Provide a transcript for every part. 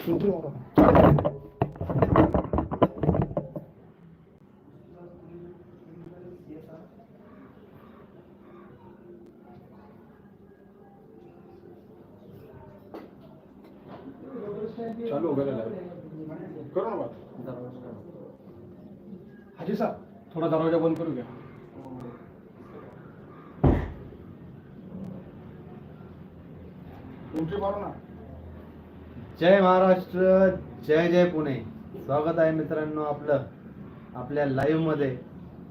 चालू हो वगैरे करू ना बात. हाजी साहब थोड़ा दरवाजा बंद करू घ्या. एंट्री मारू ना. जय महाराष्ट्र जय जय पुणे. स्वागत आहे मित्रांनो आपलं आपल्या लाईव्हमध्ये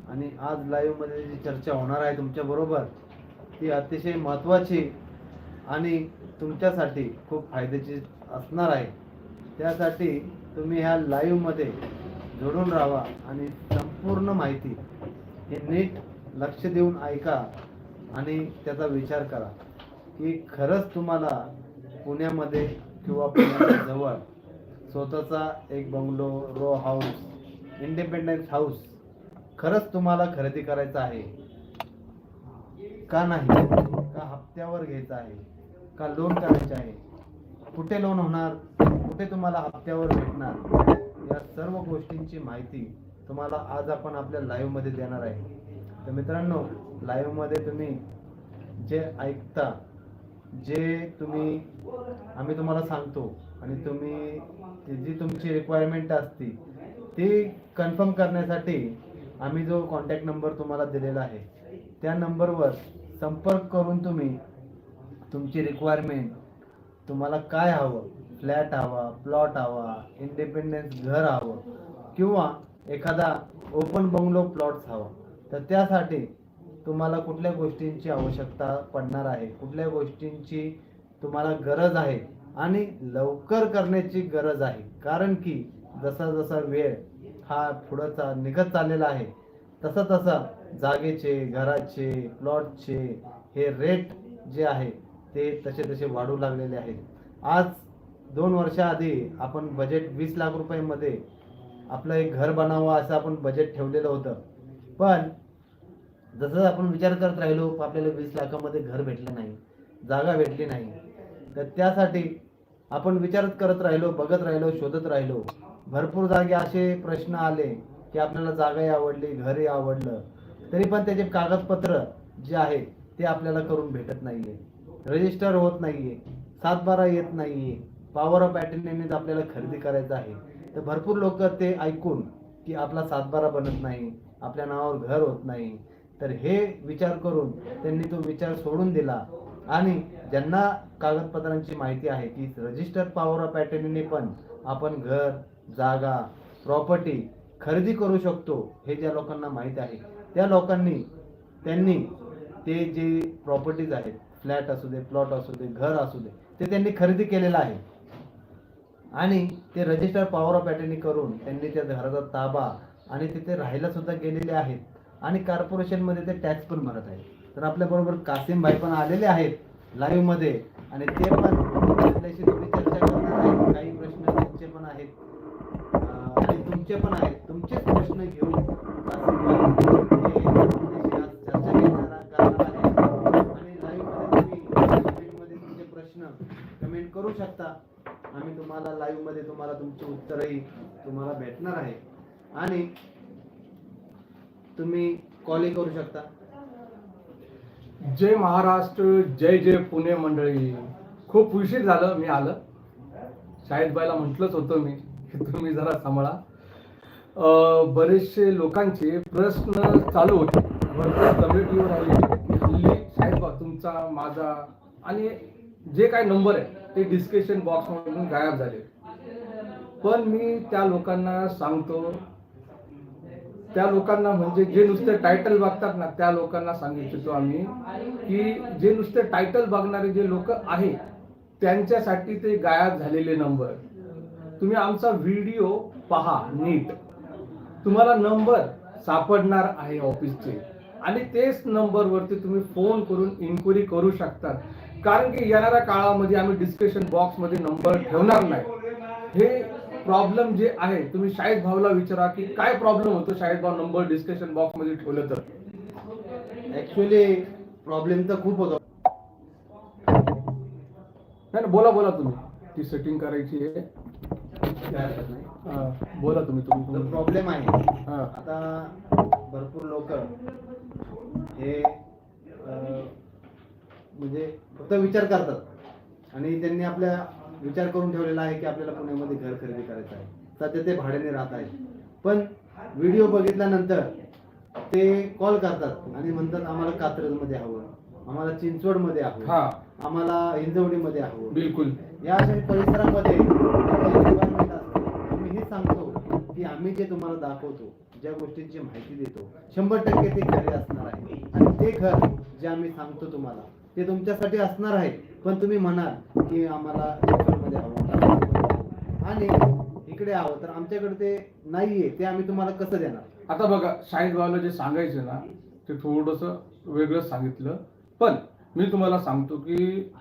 आणि आज लाईव्हमध्ये जी चर्चा होणार आहे तुमच्याबरोबर ती अतिशय महत्त्वाची आणि तुमच्यासाठी खूप फायद्याची असणार आहे. त्यासाठी तुम्ही ह्या लाईव्हमध्ये जोडून राहा आणि संपूर्ण माहिती हे नीट लक्ष देऊन ऐका आणि त्याचा विचार करा की खरंच तुम्हाला पुण्यामध्ये किंवा जवळ स्वतःचा एक bungalow row house independence house खरंच तुम्हाला खरेदी करायचं आहे? का नाही? का हप्त्यावर घ्यायचं आहे? का लोन करायचं आहे? कुठे लोन होणार? कुठे तुम्हाला हप्त्यावर भेटणार? या सर्व गोष्टींची माहिती तुम्हाला आज आपण आपल्या लाईव्हमध्ये देणार आहे. तर मित्रांनो लाईव्हमध्ये तुम्ही जे ऐकता जे तुम्ही आम्ही तुम्हाला सांगतो आणि तुम्ही ती जी तुमची रिक्वायरमेंट असते ती कन्फर्म करण्यासाठी आम्ही जो कॉन्टॅक्ट नंबर तुम्हाला दिलेला आहे त्या नंबरवर संपर्क करून तुम्ही तुमची रिक्वायरमेंट तुम्हाला काय हवं? फ्लॅट हवा प्लॉट हवा इंडिपेंडन्स घर हवं किंवा एखादा ओपन बंगलो प्लॉट्स हवा तर त्यासाठी तुम्हाला कुठल्या गोष्टींची आवश्यकता पडणार आहे? कुठल्या गोष्टींची तुम्हाला गरज आहे? आणि लवकर करण्याची गरज आहे. कारण की जसा जसा वेळ हा पुढंचा निघत चाललेला आहे तसा तसा जागेचे घराचे प्लॉटचे हे रेट जे आहे ते तसे तसे वाढू लागलेले आहेत. आज दोन वर्षाआधी आपण बजेट वीस लाख रुपयामध्ये आपलं एक घर बनावं असं आपण बजेट ठेवलेलं होतं. पण जसं आपण विचार करत राहिलो आपल्याला वीस लाखामध्ये घर भेटलं नाही जागा भेटली नाही तर त्यासाठी आपण विचारत करत राहिलो बघत राहिलो शोधत राहिलो भरपूर जागे असे प्रश्न आले की आपल्याला जागाही आवडली घरही आवडलं तरी पण त्याचे कागदपत्र जे आहे ते आपल्याला करून भेटत नाहीये. रजिस्टर होत नाहीये सातबारा येत नाहीये पॉवर ऑफ अटेंडन्स आपल्याला खरेदी करायचं आहे. तर भरपूर लोक ते ऐकून की आपला सातबारा बनत नाही आपल्या नावावर घर होत नाही तर हे विचार करून त्यांनी तो विचार सोडून दिला. आणि ज्यांना कागदपत्रांची माहिती आहे की रजिस्टर पॉवर ऑफ अटर्नीने पण आपण घर जागा प्रॉपर्टी खरेदी करू शकतो हे ज्या लोकांना माहीत आहे. त्या लोकांनी त्यांनी ते जे प्रॉपर्टीज आहेत फ्लॅट असू दे प्लॉट असू दे घर असू दे ते त्यांनी खरेदी केलेलं आहे. आणि ते रजिस्टर पॉवर ऑफ अटर्नी करून त्यांनी त्या घराचा ताबा आणि तिथे राहायला सुद्धा गेलेले आहेत. आणि कॉर्पोरेशनमध्ये ते टॅक्स पण भरत आहेत. तर आपल्या बरोबर कासिम भाई पण आलेले आहेत लाईव्हमध्ये. आणि ते पण आपल्याशी थोडी चर्चा करणार आहेत. काही प्रश्न त्यांचे पण आहेत. आणि तुमचे पण आहेत. तुमचेच प्रश्न घेऊन चर्चा करणार आहेत. आणि लाईव्हमध्ये तुम्ही तुमचे प्रश्न कमेंट करू शकता. आम्ही तुम्हाला लाईव्हमध्ये तुम्हाला तुमचे उत्तरही तुम्हाला भेटणार आहे. आणि तुम्ही कॉलही करू शकता. जय महाराष्ट्र जय जय पुणे मंडळी. खूप उशीर झालं मी आलं. शाहिद बाईला म्हटलंच होतं मी की तुम्ही जरा सांभाळा. बरेचसे लोकांचे प्रश्न चालू होते. भरपूर कम्युनिटीवर आले हल्ली शाहिद तुमचा माझा आणि जे काय नंबर आहे ते डिस्कशन बॉक्समधून गायब झाले. पण मी त्या लोकांना सांगतो त्या लोकांना म्हणजे जे नुसते टायटल बघतात ना त्या लोकांना सांगू इच्छितो आम्ही की जे नुसते टायटल बघणारे जे लोक आहेत त्यांच्यासाठी ते गायब झालेले नंबर तुम्ही आमचा व्हिडिओ पहा नीट. तुम्हाला नंबर सापडणार आहे ऑफिसचे आणि तेच नंबरवरती तुम्ही फोन करून इन्क्वायरी करू शकता. कारण की येणाऱ्या काळामध्ये आम्ही डिस्कशन बॉक्समध्ये नंबर ठेवणार नाही. हे प्रॉब्लेम जे आहे तुम्ही शाहिद भाऊला विचारा की काय प्रॉब्लेम होतो शाहिद भाऊ नंबर डिस्कशन बॉक्समध्ये ठेवलं तर? ऍक्च्युली प्रॉब्लेम तर खूप होतो. नाही ना, बोला बोला तुम्ही. ती सेटिंग करायची आहे. काय हरकत नाही बोला तुम्ही तुम्ही प्रॉब्लेम आहे. आता भरपूर लोक हे म्हणजे फक्त विचार करतात. आणि त्यांनी आपल्या विचार करून ठेवलेला आहे की आपल्याला पुण्यामध्ये घर खरेदी करायचं आहे. सध्या ते भाड्याने राहत आहेत. पण व्हिडिओ बघितल्यानंतर ते कॉल करतात आणि म्हणतात आम्हाला कात्रजमध्ये हवं. आम्हाला चिंचवडमध्ये हवं. हा. आम्हाला हिंजवडीमध्ये हवं. बिलकुल. या अशा परिसरामध्ये आम्ही हे सांगतो की आम्ही जे तुम्हाला दाखवतो ज्या गोष्टींची माहिती देतो शंभर टक्के ते खरे असणार आहे. आणि ते घर जे आम्ही सांगतो तुम्हाला ते तुमच्यासाठी असणार आहे. पण तुम्ही म्हणाल की आम्हाला चिंचवडमध्ये हवं आणि इकडे हवं तर आमच्याकडे ते नाहीये. ते आम्ही तुम्हाला कसं देणार? आता बघा शाहीद भावाला जे सांगायचं ना ते थोडस वेगळं सांगितलं. पण मी तुम्हाला सांगतो की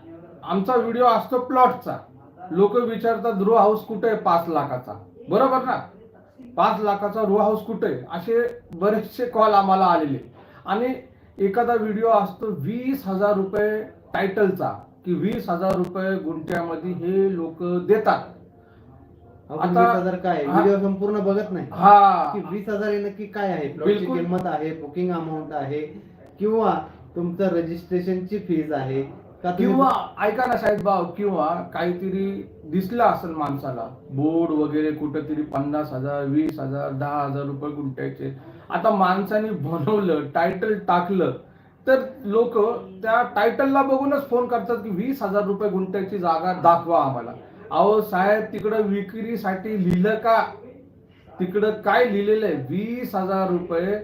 आमचा व्हिडिओ असतो प्लॉटचा. लोक विचारतात रो हाऊस कुठे आहे? पाच लाखाचा. बरोबर ना? पाच लाखाचा रो हाऊस कुठे आहे? असे बरेचसे कॉल आम्हाला आलेले. आणि एखादा व्हिडिओ असतो वीस हजार रुपये टायटलचा की वीस हजार रुपये गुंठ्यामध्ये हे लोक देतात. आता- वीस हजार काय? हा. व्हिडिओ संपूर्ण बघत नाही. हा. की वीस हजार हे नक्की काय आहे? प्लॉटची बिलकुल. किंमत आहे बुकिंग अमाऊंट आहे किंवा तुमचं रजिस्ट्रेशनची फीज आहे का तुम्ही- किंवा ऐका ना साहेब भाऊ किंवा काहीतरी दिसलं असेल माणसाला बोर्ड वगैरे कुठेतरी पन्नास हजार वीस हजार दहा हजार रुपये गुंठ्याचे आता माणसाने बनवलं टायटल टाकलं तर लोक त्या टायटलला बघूनच फोन करतात की वीस हजार रुपये गुंठ्याची जागा दाखवा आम्हाला. अहो साहेब तिकडं विक्रीसाठी लिहिलं का? तिकडं काय लिहिलेलं आहे? वीस हजार रुपये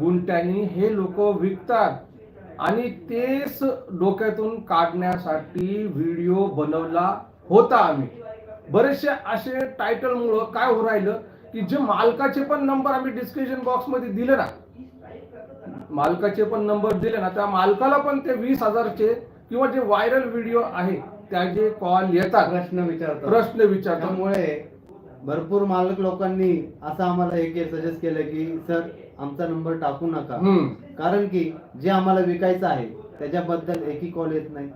गुंठ्यानी हे लोक विकतात. आणि तेच डोक्यातून काढण्यासाठी व्हिडिओ बनवला होता आम्ही. बरेचसे असे टायटल मुळे काय हो राहिलं? की जे मालकाचे पण नंबर आम्ही डिस्क्रिप्शन बॉक्समध्ये दिले ना. मालकाचे पण नंबर दिले ना त्या मालकाला पण ते वीस हजारचे किंवा जे व्हायरल व्हिडिओ आहे त्याचे कॉल येतात. प्रश्न विचारतात. प्रश्न विचारतात. त्यामुळे भरपूर मालक लोकांनी असं आम्हाला हे सजेस्ट केलं की सर आमचा नंबर टाकू नका. कारण की जे आम्हाला विकायचं आहे त्याच्याबद्दल एकही कॉल येत नाही.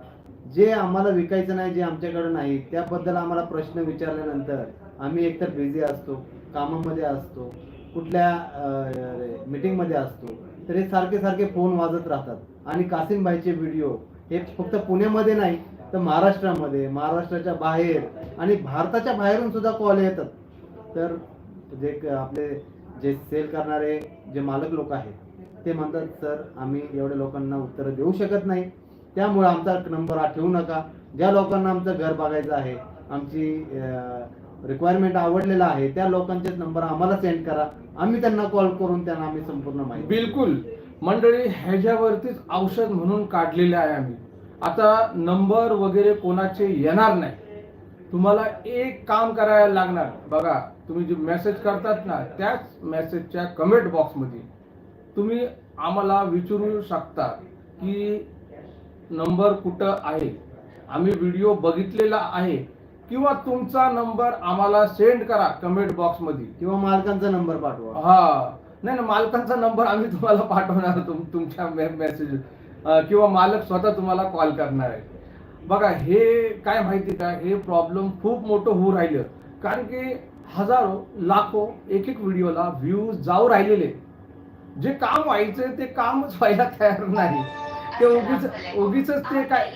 जे आम्हाला विकायचं नाही जे आमच्याकडे नाही त्याबद्दल आम्हाला प्रश्न विचारल्यानंतर आम्ही एकतर बिझी असतो. कामामध्ये असतो कुठल्या मीटिंगमध्ये असतो तर हे सारखे सारखे फोन वाजत राहतात. आणि कासिमबाईचे व्हिडिओ हे फक्त पुण्यामध्ये नाही तर महाराष्ट्रामध्ये महाराष्ट्राच्या बाहेर आणि भारताच्या बाहेरून सुद्धा कॉल येतात. तर जे आपले जे सेल करणारे जे मालक लोक आहेत ते म्हणतात सर आम्ही एवढ्या लोकांना उत्तरं देऊ शकत नाही. त्यामुळे आमचा नंबर हा ठेवू नका. ज्या लोकांना आमचं घर बघायचं आहे आमची रिक्वायरमेंट आवडलेला आहे त्या लोकांचे नंबर आम्हाला सेंड करा. आम्ही त्यांना कॉल करून त्यांना आम्ही संपूर्ण माहिती बिलकुल. मंडळी ह्याच्यावरतीच औषध म्हणून काढलेले आहे आम्ही. आता नंबर वगैरे कोणाचे येणार नाही. तुम्हाला एक काम करायला लागणार. बघा तुम्ही जे मेसेज करतात ना त्याच मेसेजच्या कमेंट बॉक्समध्ये तुम्ही आम्हाला विचारू शकता की नंबर कुठं आहे. आम्ही व्हिडिओ बघितलेला आहे. किंवा तुमचा नंबर आम्हाला सेंड करा कमेंट बॉक्समध्ये किंवा मालकांचा नंबर पाठवा. हा. नाही ना मालकांचा नंबर आम्ही तुम्हाला पाठवणार तुम तुमच्या मेसेज किंवा मालक स्वतः तुम्हाला कॉल करणार आहे. बघा हे काय माहिती का? हे प्रॉब्लेम खूप मोठं होऊ राहिलं. कारण की हजारो लाखो एक एक व्हिडिओला व्ह्यूज जाऊ राहिलेले. जे काम व्हायचं ते कामच व्हायला तयार नाही. ते उगीच उगीच ते काय?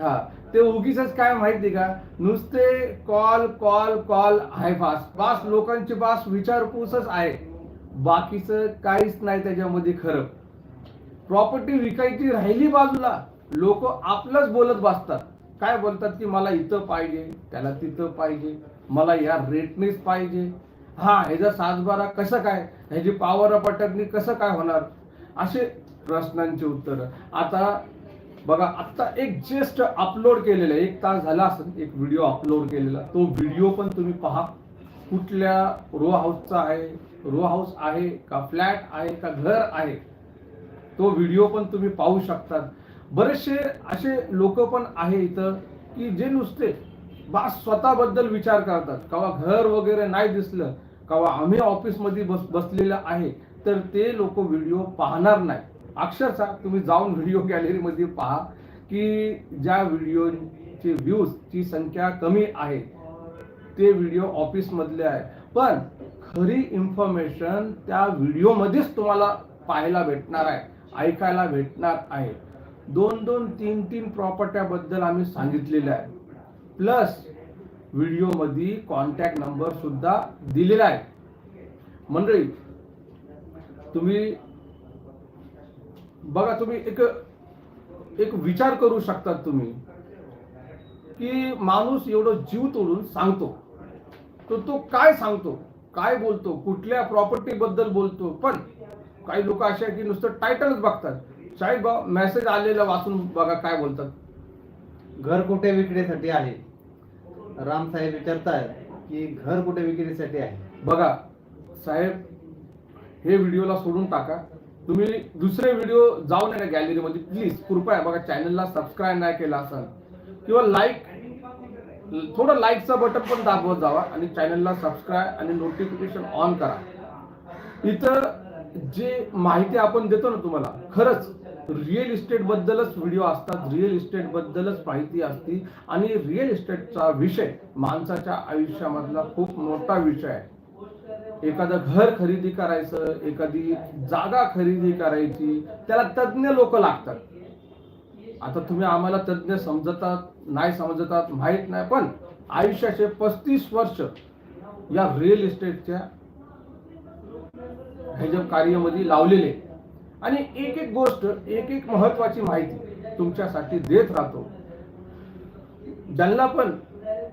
हा. ते उगीच काय माहिती का? नुसते कॉल कॉल कॉल आहे बास बास लोकांची बास विचारपूसच आहे. बाकीचं काहीच नाही त्याच्यामध्ये खरं. प्रॉपर्टी विकायची राहिली बाजूला. लोक आपलंच बोलत बसतात. काय बोलतात की मला इथं पाहिजे त्याला तिथं पाहिजे मला या रेटनेच पाहिजे. हा ह्याचा सातबारा कसं काय? ह्याची पावर पटकणी कसं काय होणार? असे प्रश्नांची उत्तर. आता बघा आता एक जेस्ट अपलोड केलेलं आहे. एक तास झाला असेल एक व्हिडिओ अपलोड केलेला. तो व्हिडिओ पण तुम्ही पहा. कुठल्या रो हाऊसचा आहे? रो हाऊस आहे का फ्लॅट आहे का घर आहे? तो व्हिडिओ पण तुम्ही पाहू शकतात बरेचसे असे लोक पण आहे इथं की जे नुसते बा स्वतःबद्दल विचार करतात. कवा घर वगैरे नाही दिसलं कवा आम्ही ऑफिसमध्ये बस बसलेलं आहे तर ते लोक व्हिडिओ पाहणार नाही. अक्षरशः तुम्ही जाऊन व्हिडिओ गॅलरीमध्ये पहा की ज्या व्हिडिओचे व्ह्यूजची संख्या कमी आहे ते व्हिडिओ ऑफिसमधले आहे. पण खरी इन्फॉर्मेशन त्या व्हिडिओमध्येच तुम्हाला पाहायला भेटणार आहे ऐकायला भेटणार आहे. दोन दोन तीन तीन प्रॉपर्ट्याबद्दल आम्ही सांगितलेलं आहे. प्लस व्हिडिओमध्ये कॉन्टॅक्ट नंबर सुद्धा दिलेला आहे. मंडळी तुम्ही बघा तुम्ही एक एक विचार करू शकतात तुम्ही की माणूस एवढं जीव तोडून सांगतो. तर तो काय सांगतो? काय बोलतो? कुठल्या प्रॉपर्टी बद्दल बोलतो? पण काही लोक असे की नुसतं टायटलच बघतात. शाहीद बा मेसेज आलेला वाचून बघा काय बोलतात. घर कुठे विक्रीसाठी आहे? राम साहेब विचारताय की घर कुठे विक्रीसाठी आहे? बघा साहेब हे व्हिडिओला सोडून टाका. तुम्ही दुसरे व्हिडिओ जाऊन या गॅलरीमध्ये प्लीज कृपया बघा चॅनलला सबस्क्राईब नाही केला असाल किंवा लाईक थोडं लाईकचं बटन पण दाबवत जावा आणि चॅनलला सबस्क्राईब आणि नोटिफिकेशन ऑन करा. इथं जे माहिती आपण देतो ना तुम्हाला खरंच रिअल इस्टेट बद्दलच व्हिडिओ असतात रिअल इस्टेट बद्दलच माहिती असती. आणि रिअल इस्टेटचा विषय माणसाच्या आयुष्यामधला खूप मोठा विषय आहे. एखादं घर खरेदी करायचं एखादी जागा खरेदी करायची त्याला तज्ज्ञ लोक लागतात. आता तुम्ही आम्हाला तज्ज्ञ समजतात नाही समजतात माहीत नाही पण आयुष्याचे पस्तीस वर्ष या रिअल इस्टेटच्या ह्याच्या कार्यामध्ये लावलेले. आणि एक एक गोष्ट एक एक महत्वाची माहिती तुमच्यासाठी देत राहतो. ज्यांना पण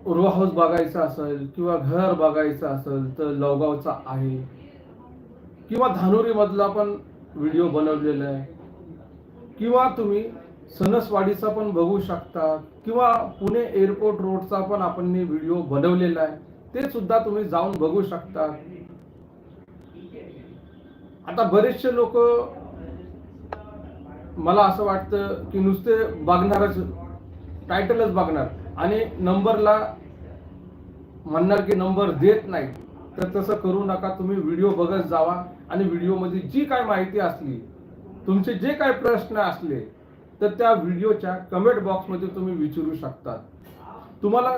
रो हाऊस बघायचं असेल किंवा घर बघायचं असेल तर लवगावचा आहे. किंवा धानोरी मधला पण व्हिडिओ बनवलेला आहे. किंवा तुम्ही सणसवाडीचा पण बघू शकता किंवा पुणे एअरपोर्ट रोडचा पण आपण व्हिडिओ बनवलेला आहे. ते सुद्धा तुम्ही जाऊन बघू शकता. आता बरेचसे लोक मला असं वाटतं की नुसते बघणारच टायटलच बघणार. आणि नंबरला म्हणणार की नंबर देत नाही तर तसं करू नका तुम्ही व्हिडिओ बघत जावा. आणि व्हिडिओमध्ये जी काय माहिती असली तुमचे जे काय प्रश्न असले तर त्या व्हिडिओच्या कमेंट बॉक्समध्ये तुम्ही विचारू शकता. तुम्हाला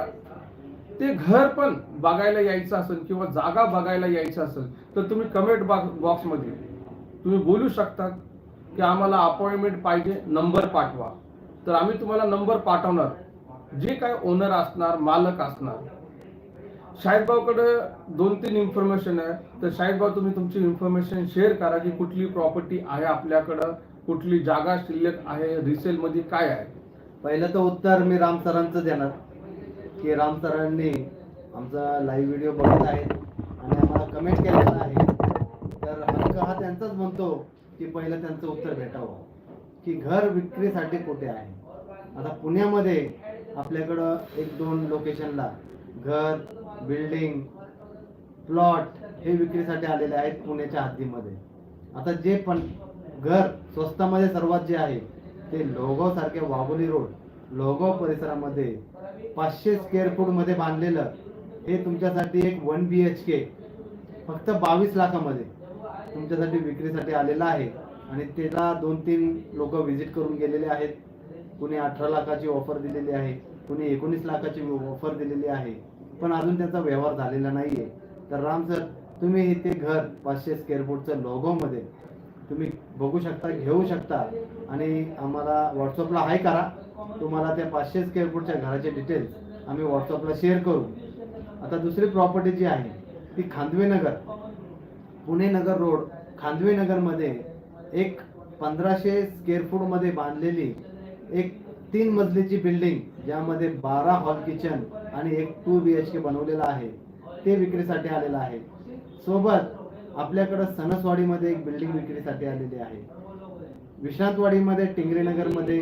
ते घर पण बघायला यायचं असेल किंवा जागा बघायला यायचं असेल तर तुम्ही कमेंट बॉक्समध्ये तुम्ही बोलू शकता की आम्हाला अपॉइंटमेंट पाहिजे नंबर पाठवा. तर आम्ही तुम्हाला नंबर पाठवणार. जे काय ओनर असणार मालक असणार. शाहीदभाऊकडे दोन तीन इन्फॉर्मेशन आहे. तर शाहीदभाऊ तुम्ही तुमची इन्फॉर्मेशन शेअर करा की कुठली प्रॉपर्टी आहे आपल्याकडं कुठली जागा शिल्लक आहे रिसेल मध्ये काय आहे. पहिलं तर उत्तर मी राम सरांचं देणार. की राम सरांनी आमचा लाईव्ह व्हिडिओ बघत आहेत आणि आम्हाला कमेंट केलेला आहे. तर हक्क हा त्यांचाच म्हणतो की पहिलं त्यांचं उत्तर भेटावं. की घर विक्रीसाठी कुठे आहे. आता पुण्यामध्ये आपल्याकडं एक दोन लोकेशनला घर बिल्डिंग प्लॉट हे विक्रीसाठी आलेले आहेत पुण्याच्या हद्दीमध्ये. आता जे पण घर स्वस्तामध्ये सर्वात जे आहे ते लोहगाव सारखे वाघोली रोड लोहगाव परिसरामध्ये पाचशे स्क्वेअर फूटमध्ये बांधलेलं हे तुमच्यासाठी एक वन बी एच के फक्त बावीस लाखामध्ये तुमच्यासाठी विक्रीसाठी आलेलं आहे. आणि त्याला दोन तीन लोक व्हिजिट करून गेलेले आहेत. कुणी अठरा लाखाची ऑफर दिलेली आहे कुणी एकोणीस लाखाची ऑफर दिलेली आहे पण अजून त्याचा व्यवहार झालेला नाहीये. तर राम सर तुम्ही ते घर पाचशे स्क्वेअर फूटचं लोगोमध्ये तुम्ही बघू शकता घेऊ शकता. आणि आम्हाला व्हॉट्सअपला हाय करा. तुम्हाला त्या पाचशे स्क्वेअर फूटच्या घराचे डिटेल्स आम्ही व्हॉट्सअपला शेअर करू. आता दुसरी प्रॉपर्टी जी आहे ती खांदवे नगर. पुणे नगर रोड खांदवे नगरमध्ये एक पंधराशे स्क्वेअर फूटमध्ये बांधलेली एक तीन मजलीची बिल्डिंग ज्यामध्ये बारा हॉल किचन आणि एक टू बी एच के बनवलेला आहे. ते विक्रीसाठी आलेलं आहे. सोबत आपल्याकडं सणसवाडीमध्ये एक बिल्डिंग विक्रीसाठी आलेली आहे. विश्रांतवाडीमध्ये टिंगरेनगरमध्ये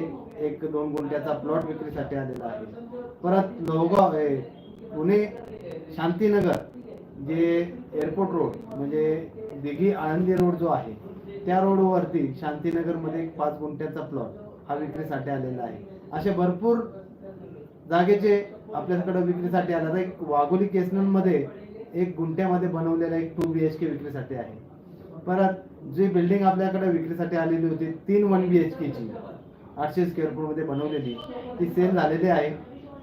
एक दोन गुंठ्याचा प्लॉट विक्रीसाठी आलेला आहे. परत लोहगाव ए, पुणे शांतीनगर जे एअरपोर्ट रोड म्हणजे दिघी आळंदी रोड जो आहे त्या रोडवरती शांतीनगरमध्ये एक पाच गुंठ्याचा प्लॉट हा विक्रीसाठी आलेला आहे. असे भरपूर जागेचे आपल्याकडे विक्रीसाठी आला एक वाघोली केसनमध्ये एक गुंठ्यामध्ये बनवलेला एक टू बी एच के विक्रीसाठी आहे. परत जी बिल्डिंग आपल्याकडे विक्रीसाठी आलेली होती तीन वन बी एच केची आठशे स्क्वेअर फूटमध्ये बनवलेली. ती सेल झालेली आहे.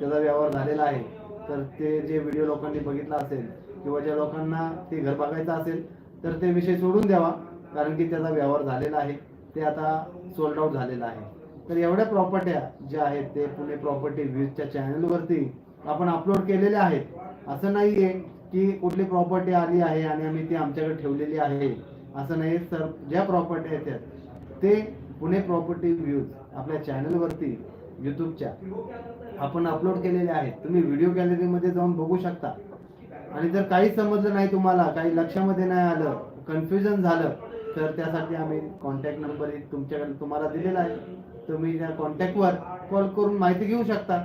त्याचा व्यवहार झालेला आहे. तर ते जे व्हिडिओ लोकांनी बघितला असेल किंवा ज्या लोकांना ते घर बघायचं असेल तर ते विषय सोडून द्यावा. कारण की त्याचा व्यवहार झालेला आहे. ते आता सोल्ड आउट झालेला आहे. तर एवढ्या प्रॉपर्ट्या ज्या आहेत ते पुणे प्रॉपर्टी व्ह्यूजच्या चॅनलवरती आपण अपलोड केलेल्या आहेत. असं नाही आहे की कुठली प्रॉपर्टी आली आहे आणि आम्ही ती आमच्याकडे ठेवलेली आहे. असं नाही सर ज्या प्रॉपर्टी आहेत ते पुणे प्रॉपर्टी व्ह्यूज आपल्या चॅनलवरती यूट्यूबच्या आपण अपलोड केलेले आहेत. तुम्ही व्हिडिओ गॅलरीमध्ये जाऊन बघू शकता. आणि जर काही समजलं नाही तुम्हाला काही लक्षामध्ये नाही आलं कन्फ्युजन झालं तर त्यासाठी आम्ही कॉन्टॅक्ट नंबर तुमच्याकडे तुम्हाला दिलेला आहे. तुम्ही त्या कॉन्टॅक्टवर कॉल करून माहिती घेऊ शकता.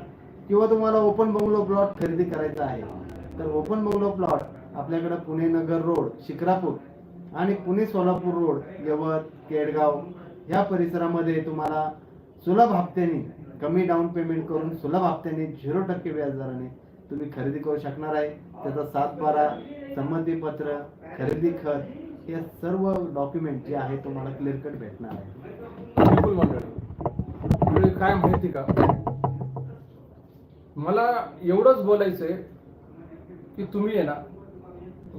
किंवा तुम्हाला ओपन बंगलो प्लॉट खरेदी करायचा आहे. तर ओपन बंगलो प्लॉट आपल्याकडे पुणे नगर रोड शिक्रापूर आणि पुणे सोलापूर रोड यवत केडगाव ह्या परिसरामध्ये तुम्हाला सुलभ हप्त्याने कमी डाऊन पेमेंट करून सुलभ हप्त्याने झिरो टक्के व्याजदराने तुम्ही खरेदी करू शकणार आहे. त्याचा सात बारा संमतीपत्र खरेदी खत हे सर्व डॉक्युमेंट जे आहे तुम्हाला क्लिअर कट भेटणार आहे. त्यामुळे काय माहिती का? मला एवढंच बोलायचंय की तुम्ही आहे ना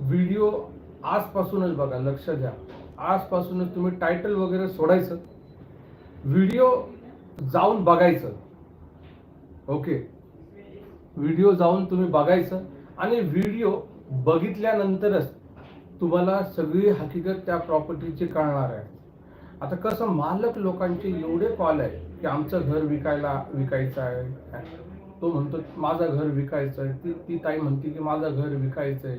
व्हिडिओ आजपासूनच बघा लक्ष द्या. आजपासूनच तुम्ही टायटल वगैरे सोडायचं व्हिडिओ जाऊन बघायचं. ओके व्हिडिओ जाऊन तुम्ही बघायचं आणि व्हिडिओ बघितल्यानंतरच तुम्हाला सगळी हकीकत त्या प्रॉपर्टीची कळणार आहे. आता कसं मालक लोकांचे एवढे कॉल आहे की आमचं घर विकायला विकायचं आहे. तो म्हणतो माझं घर विकायचं आहे. ती ती ताई म्हणते की माझं घर विकायचं आहे.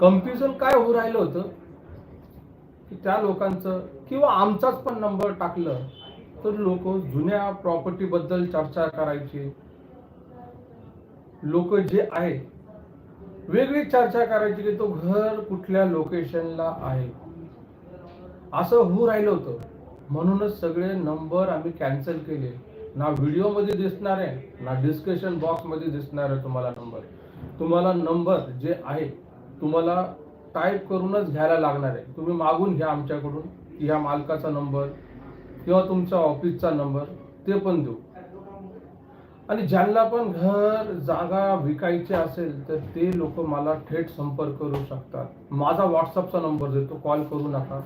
कन्फ्युजन काय होऊ राहिलं होतं? की त्या लोकांचं किंवा आमचाच पण नंबर टाकलं तर लोक जुन्या प्रॉपर्टी बद्दल चर्चा करायची. लोक जे आहे वेगळी चर्चा करायची की तो घर कुठल्या लोकेशनला आहे. असं होऊ राहिलं होतं. म्हणूनच सगळे नंबर आम्ही कॅन्सल केले. ना व्हिडिओमध्ये दिसणार आहे ना डिस्कशन बॉक्समध्ये दिसणार आहे तुम्हाला नंबर. तुम्हाला नंबर जे आहे तुम्हाला टाईप करूनच घ्यायला लागणार आहे. तुम्ही मागून घ्या आमच्याकडून ह्या मालकाचा नंबर किंवा तुमच्या ऑफिसचा नंबर ते पण देऊ. आणि ज्यांना पण घर जागा विकायची असेल तर ते लोक मला थेट संपर्क करू शकतात. माझा व्हॉट्सअपचा नंबर देतो कॉल करू नका.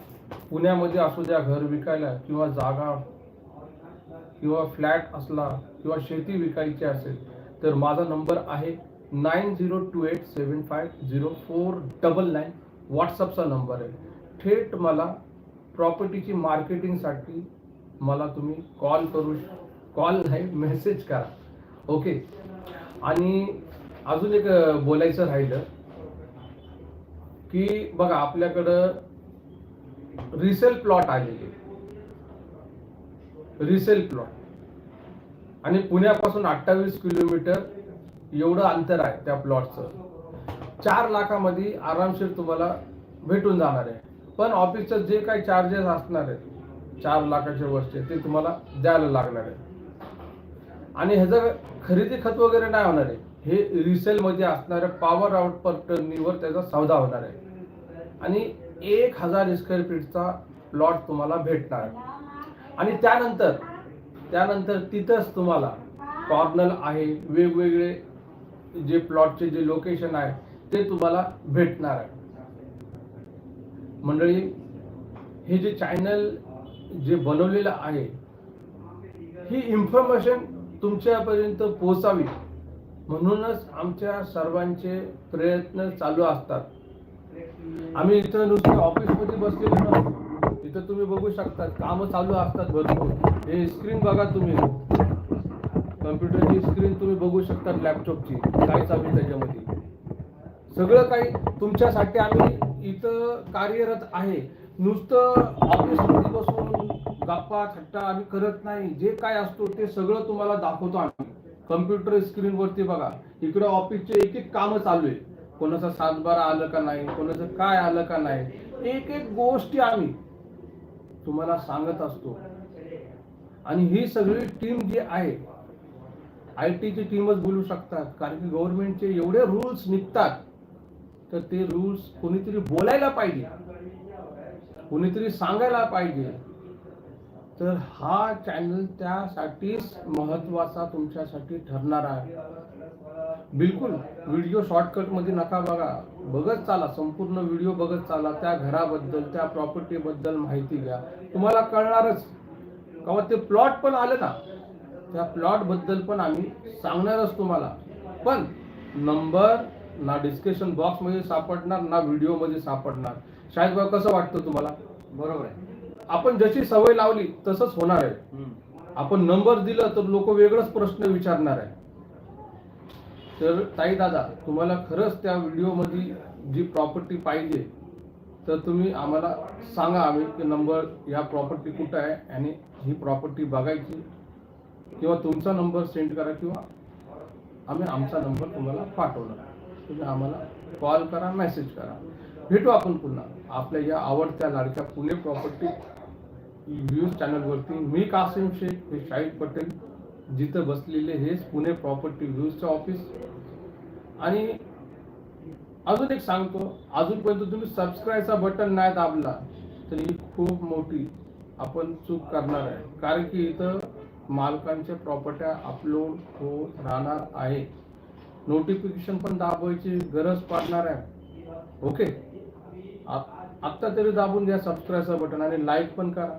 पुण्यामध्ये असू द्या घर विकायला किंवा जागा किंवा फ्लॅट असला किंवा शेती विकायची असेल तर माझा नंबर आहे nine zero two eight seven five zero four double nine. व्हॉट्सअपचा number आहे. थेट मला प्रॉपर्टीची मार्केटिंगसाठी मला तुम्ही कॉल करू कॉल नाही मेसेज करा. ओके. आणि अजून एक बोलायचं राहिलं की बघा आपल्याकडं रिसेल प्लॉट आलेले रिसेल प्लॉट आणि पुण्यापासून अठ्ठावीस किलोमीटर एवढं अंतर आहे त्या प्लॉटचं चार लाखामध्ये आरामशीर तुम्हाला भेटून जाणार आहे. पण ऑफिसचं जे काही चार्जेस असणार आहेत चार लाखाच्या वरचे ते तुम्हाला द्यायला लागणार आहे आणि ह्याचं खरेदी खत वगैरे नाही होणार आहे. हे रिसेल मध्ये असणाऱ्या पॉवर आउट पर टर्नीवर त्याचा सौदा होणार आहे. आणि एक हजार स्क्वेअर फीटचा प्लॉट तुम्हाला भेटणार. आहे आणि त्यानंतर त्यानंतर तिथंच तुम्हाला कॉर्नर आहे. वेगवेगळे जे प्लॉटचे जे लोकेशन आहे ते तुम्हाला भेटणार आहे. मंडळी हे जे चॅनल जे बनवलेलं आहे ही इन्फॉर्मेशन तुमच्यापर्यंत पोहोचावी. म्हणूनच आमच्या सर्वांचे प्रयत्न चालू असतात. आम्ही इथं नुसतं ऑफिसमध्ये बसलेलो ना इथं तुम्ही बघू शकता कामं चालू असतात भरपूर. हे स्क्रीन बघा तुम्ही. कम्प्युटरची स्क्रीन तुम्ही बघू शकता लॅपटॉपची काय चालू आहे त्याच्यामध्ये. सगळं काही तुमच्यासाठी आम्ही इथं कार्यरत आहे. नुसतं ऑफिसमध्ये बसून गप्पा थट्टा आम्ही करत नाही. जे काय असतो ते सगळं तुम्हाला दाखवतो आम्ही. कम्प्युटर स्क्रीनवरती बघा. इकडे ऑफिसचे एक एक कामं चालू आहे कोणाचं सातबारा आलं का नाही कोणाचं काय आलं का नाही. एक एक गोष्टी आम्ही तुम्हाला सांगत असतो. आणि ही सगळी टीम जी आहे आय टीची टीमच बोलू शकतात. कारण की गव्हर्नमेंटचे एवढे रूल्स निघतात तर ते रूल्स कोणीतरी बोलायला पाहिजे. कोणीतरी सांगायला पाहिजे. तर हा चॅनल त्यासाठीच महत्त्वाचा तुमच्यासाठी ठरणार आहे. बिलकुल व्हिडिओ शॉर्टकटमध्ये नका बघा. बघत चाला संपूर्ण व्हिडिओ बघत चाला. त्या घराबद्दल त्या प्रॉपर्टीबद्दल माहिती घ्या. तुम्हाला कळणारच. का ते प्लॉट पण आले ना त्या प्लॉटबद्दल पण आम्ही सांगणारच तुम्हाला. पण नंबर ना डिस्क्रिप्शन बॉक्समध्ये सापडणार ना व्हिडिओमध्ये सापडणार. शायद बघा कसं वाटतं तुम्हाला? बरोबर आहे. आपण जशी सवय लावली तसंच होणार आहे. आपण नंबर दिलं तर लोक वेगळंच प्रश्न विचारणार आहे. तर ताई दादा तुम्हाला खरंच त्या व्हिडिओमध्ये जी प्रॉपर्टी पाहिजे तर तुम्ही आम्हाला सांगा आम्ही की नंबर या प्रॉपर्टी कुठं आहे आणि ही प्रॉपर्टी बघायची. किंवा तुमचा नंबर सेंड करा किंवा आम्ही आमचा नंबर तुम्हाला पाठवणार. तुम्ही आम्हाला कॉल करा मेसेज करा. भेटू आपण पुन्हा. आपल्या या आवडत्या लाडक्या पुणे प्रॉपर्टी न्यूज चॅनलवरती मी कासिम शेख हे शाहिद पटेल जिथं बसलेले हेच पुणे प्रॉपर्टी व्ह्यूजचं ऑफिस आणि अजून एक सांगतो अजूनपर्यंत तुम्ही सबस्क्राईबचा बटन नाही दाबला तर ही खूप मोठी आपण चूक करणार आहे. कारण की इथं मालकांच्या प्रॉपर्ट्या अपलोड होत राहणार आहे. नोटिफिकेशन पण दाबायची गरज पडणार आहे. ओके आत्ता तरी दाबून द्या सबस्क्राईबचा बटन आणि लाईक पण करा.